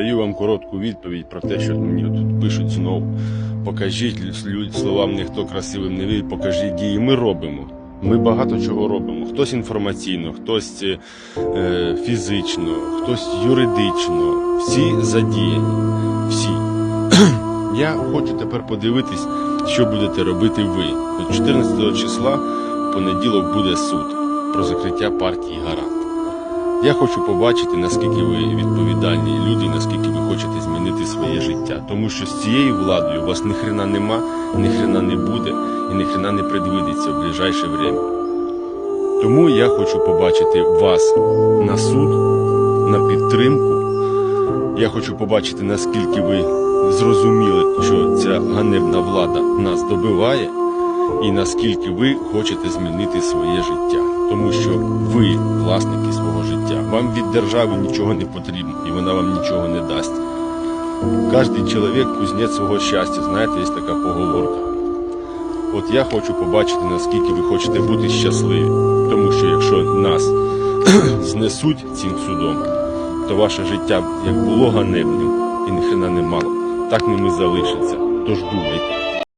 Даю вам коротку відповідь про те, що мені тут пишуть знову. Покажіть словам ніхто красивим не вірить, покажіть дії. Ми робимо. Ми багато чого робимо. Хтось інформаційно, хтось е, фізично, хтось юридично. Всі задіяні. Всі. Я хочу тепер подивитись, що будете робити ви. 14 числа в понеділок буде суд про закриття партії Гарант. Я хочу побачити, наскільки ви відповідальні люди, наскільки ви хочете змінити своє життя. Тому що з цією владою у вас ні хрена нема, ні хрена не буде і ні хрена не предвидиться в ближайше время. Тому я хочу побачити вас на суд, на підтримку. Я хочу побачити, наскільки ви зрозуміли, що ця ганебна влада нас добиває, і наскільки ви хочете змінити своє життя. Тому що ви власники свого життя. Вам від держави нічого не потрібно, і вона вам нічого не дасть. Кожен чоловік кузнець свого щастя. Знаєте, є така поговорка. От я хочу побачити, наскільки ви хочете бути щасливі. Тому що якщо нас знесуть цим судом, то ваше життя як було ганебним і ніхрена не мало, так ним і залишиться. Тож думайте.